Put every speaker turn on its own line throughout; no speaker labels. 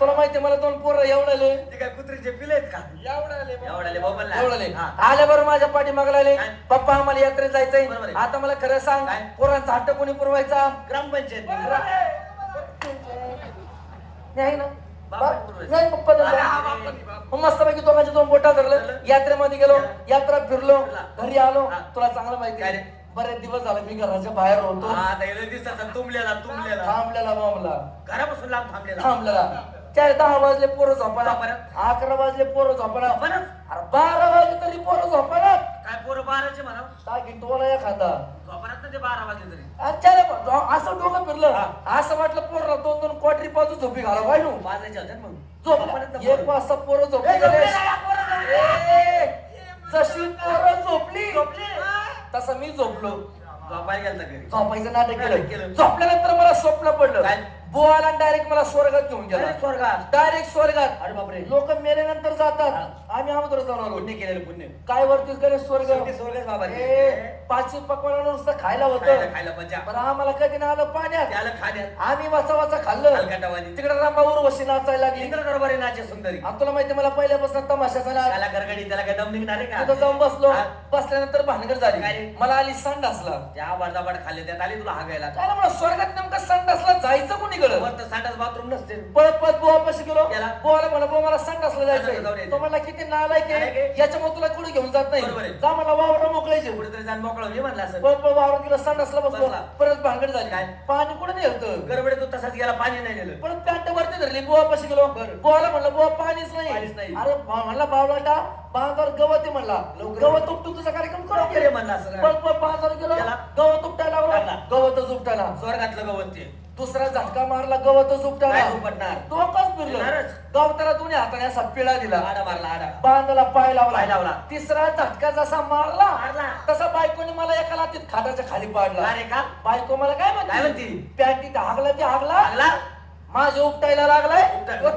तुला माहिती मला दोन पोरं एवढाले
ते काय कुत्रीचे पिले आहेत का
एवढाले
एवढाले बाबांना
एवढाले
हा.
आल्या बरं माझ्या पाठी
काय?
पप्पा आम्हाला यात्रेत जायचंय. आता मला खरं सांग? पोरांचा हट्ट कोणी पुरवायचा
ग्रामपंचायत
आहे ना. नाही पप्पा.
हा, नाही.
मग मस्तपैकी दोघांचे दोन बोटा धरलं. यात्रेमध्ये गेलो. यात्रा फिरलो. घरी आलो. तुला चांगलं माहिती आहे.
रे?
बरेच दिवस झाले मी घराच्या बाहेर होतो
तुंबलेला
थांबलेला मामला
घरापासून लांब थांबलेला
थांबलेला चार दहा वाजले पोरं झोपायला.
झोपायला.
अकरा वाजले पोरं झोपायला.
झोपायला?
अरे बारा वाजले तरी पोरं झोपायला.
काय पोरं बाराचे म्हणा?
टाकी टोला एखादा
झोपण्यात ना ते बारा वाजले तरी.
अच्छा रे, डो- असं डोकं फिरलं. असं वाटलं पोरं दोन दोन क्वाटरी बाजू झोपी घाला पाहिजे
वाजायचे होते ना मग.
झोप.
झोपण्यात ना
एक. वाजता पोरं झोपली
झोपले.
गणेश. ए, जशी पोरं झोपली
झोपले.
तसं मी झोपलो.
झोपायला गेलता घरी.
झोपायचं नाटक
नाटक
केलं
केलं.
झोपल्यानंतर मला स्वप्न पडलं.
काय?
बोवाला डायरेक्ट मला स्वर्गात घेऊन गेला.
स्वर्गात?
डायरेक्ट स्वर्गात.
अरे बापरे.
लोक मेल्यानंतर जातात. आम्ही अगोदर जाऊन आलो.
पुण्य केलेलं पुण्य.
काय वरती गणेश स्वर्ग?
शेवटी स्वर्गच बाबा रे.
ए, पाचशे पकवाना नुसतं खायला
खायला
होतं.
खायला मजा.
पण आम्हाला कधी ना आलं पाण्यात.
त्याला खाण्यात.
आम्ही वाचा वाचा खाल्लं तिकडे रामावर वशी नाचायला लागली.
इंद्र दरबारी नाचे सुंदरी.
आणि तुला माहिती मला पहिल्यापासून तमाशाचा नाच
त्याला गरगडी त्याला काय दम निघणार आहे
तिथं
का
जाऊन बसलो.
हा.
बसल्यानंतर भानगड
काय
झाली
रे?
मला आली संड असला
त्या बडदाबड खाल्ले त्यात आली तुला हागायला.
त्याला मला स्वर्गात नेमका जायचं कोणी गळ
वर तर संडास बाथरूम नसते
पळत पळत बुवा पाशी गेलो. बुवाला म्हणा बुवा मला संड असला
संडासला
जायचंय
जाऊन यायचं.
तो म्हणला किती नालायक
नालायक
आहे
आहे.
याच्यामुळे तुला कुठे घेऊन जात नाही
बरोबर आहे.
जा मला वावर मोकळायचे
कुठेतरी जाऊन मोकळा मी म्हणला असं
पळत पळत वावरात गेलो संड असला बसलो
बसला.
परत भानगड झाली
काय?
पाणी कुठे नाही होतं
गडबडे तो तसाच गेला पाणी नाही नेलं
परत पॅन्ट वरती धरली बुवा पाशी गेलो
बरं.
बुवाला म्हणलं बुवा पाणीच
पाणीच
नाही
नाही.
अरे बा- म्हणला बावलाटा बांधावर गवत आहे म्हणला
लवकर
गवत उपटून तुझा कार्यक्रम
लवकर
करू
ये म्हणला असं.
बांधावर गेलो. गवत उपटायला लागलो
लागला.
गवतच उपटायला
स्वर्गातलं गवत ते
दुसरा झटका मारला गवतच उपटायला
काय उपटणार?
डोकंच फिरलं
फिरणारच.
गवताला दोन्ही हाताने असा पिळा दिला
आडा मारला आडा
बांधाला पाय लावला
पाय लावला.
तिसरा झटका जसा मारला
मारला.
तसा बायकोने मला एका लातीत खाटाच्या खाली पाडला
अरे का
बायको मला काय
काय
म्हणते
म्हणती?
पॅन्टीत हागला ते हागला
लागला
माझे उपटायला लागलाय
उपटायला.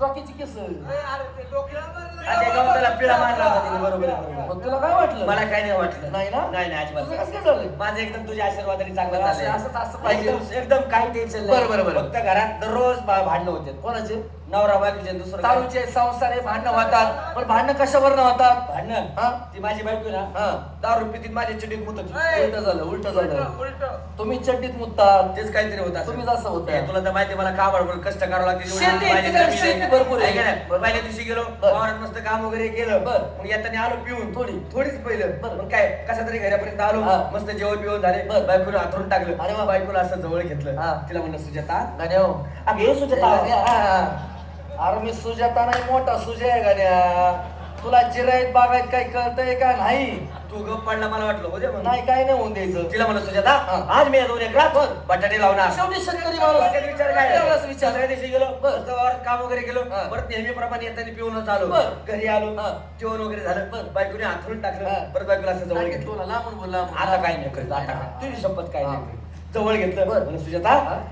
डोक्याची केस
अरे ते डोक्याला मारलं.
आणि त्या गवताला पिळा मारला होता तिने बरोबर आहे, बरोबर आहे.
मग तुला काय वाटलं
मला काय नाही वाटलं
नाही ना?
नाही नाही
तुझं
अजिबात
कसं काय झालं
माझं एकदम तुझ्या आशीर्वादाने चांगलं
असं- असं पाहिजे.
एकदम एकदम काही टेन्शन
बरं, बरं, बरं.
फक्त घरात दररोज भांडणं होते
कोणाचे
नवरा बायकोचे दुसरं काय?
चालूचे संसार हे भांडणं होतात पण भांडणं कशावर होतात
भांडणं
हा?
ती माझी बायको ना
हा.
दारू पितीत माझ्या चिडीत मुत होती.
ए,
उलट झालं उलट झालं तुम्ही चड्डीत मुततात
तेच काहीतरी होत.
तुम्ही जसं होतं.
तुला तर माहिती आहे, मला काम भरपूर कष्ट करावं लागते एवढी
शेती-
माझी
तिकडे
जमीन आहे.
शेती भरपूर आहे.
आहे? पहिल्या दिवशी गेलो
बरं.
वावरात मस्त काम वगैरे केलं
बरं.
मग येताना आलो पिऊन
थोडी.
थोडीच पहिलं
बरं.
मग काय कसा तरी घरापर्यंत आलो
हा.
मस्त जेवण बिवण झाले
बरं.
बायकोला हातरून टाकलं
अरे वा.
बायकोला असं जवळ घेतलं
हा.
तिला म्हणलं सुजाता
गाड्या
अगं सुजाता
अरे मी सुजाता नाही मोठा सुजय आहे गाड्या तुला जिरायत बागायत काही कळतंय का नाही
तू गप पडला मला वाटलं हो दे म्हणून.
नाही काय नाही होऊन द्यायचं
तिला म्हणलं सुजाता
हा.
आज मी या दोन एकरात
बरं.
बटाटे लावणार
शेवटी शेतकरी माणूस
बाकीचा विचार काय
एवढाच विचार
दुसऱ्या दिवशी गेलो
बरं.
काम वगैरे केलो
हा.
परत नेहमीप्रमाणे येताना पिऊनच आलो
बरं.
घरी आलो
हा.
जेवण वगैरे झालं
बरं.
बायकोने हातरून
हा.
टाकलं परत बायकोला असं जवळ घेतलं
तुला लांबून बोल लांबून.
आता काय नाही करत आता काय तुझी शपथ काय. नाही करत. जवळ घेतलं
बरं.
म्हणलं, सुजाता.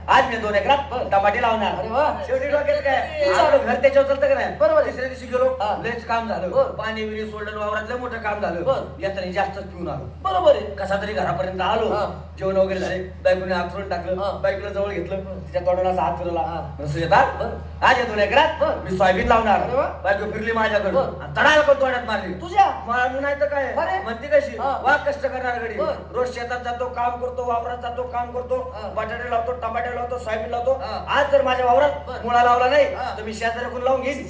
आज मी दोन एकरात. टमाटे लावणार
अरे वा.
शेवटी डोक्यात काय. आलो, घर त्याच्यावर चालतं का नाही
बरोबर.
तिसऱ्या दिवशी गेलो. लयच काम झालं. पाणी विणी सोडलं वावरातलं मोठं काम झालं. येताना जास्तच पिऊन आलो
बरोबर आहे
कसा तरी घरापर्यंत आलो. जेवण वगैरे झाले बायकोने
हा.
टाकलं बायकोला जवळ घेतलं तिच्या तोंडाला असा हात
हा.
म्हणलं, सुजाता. आज येतो ना एकरात. मी सोयाबीन लावणार. बायको फिरली माझ्याकडे. तडाला पण तोंडात मारली
तुझ्या
मारून नाही तर काय
अरे.
म्हणते कशी
हा.
वा कष्ट करणार घडी. रोज शेतात जातो काम करतो वावरात जातो काम करतो. बटाटे लावतो टमाटे लावतो सोयाबीन लावतो. आज जर माझ्या वावरात. मुळा लावला नाही. तर मी शेजारी कोण लावून घेईन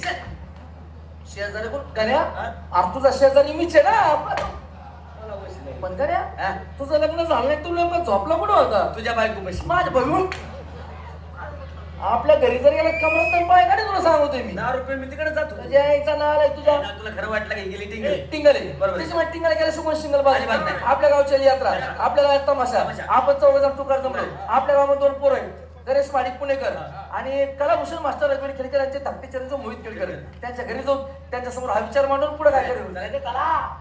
शेजारी कोण गण्या
हा?
अरे तुझा शेजारी मीच आहे ना. पण
हा?
तुझं लग्न झालं नाही तू नेमका झोपला कुठं होता
तुझ्या बायको
माझ्या बघून आपल्या घरी जर गेला कमरत नाही पाय काढे तुला सांगतोय मी.
दहा रुपये मी तिकडे जातो.
तुझ्या यायचा नाल आहे तुझ्या
तुला खरं वाटलं की गेली टिंगल?
टिंगल. आहे
बरोबर.
टिंगल गेल्या शिकून सिंगल बाजू
अजिबात नाही.
आपल्या गावची यात्रा. आपल्याला तमाशा.
तमाशा.
आपण चौघ जण तुकार जमलो. आपल्या गावात दोन पोरं आहेत. गणेश माडिक पुणेकर आणि कलाभूषण मास्टर रघुवीर खेळकर यांचे धाकटे चरण मोहित खेळकर त्यांच्या घरी जाऊन त्यांच्यासमोर हा विचार मांडून पुढे काय करेल?
चला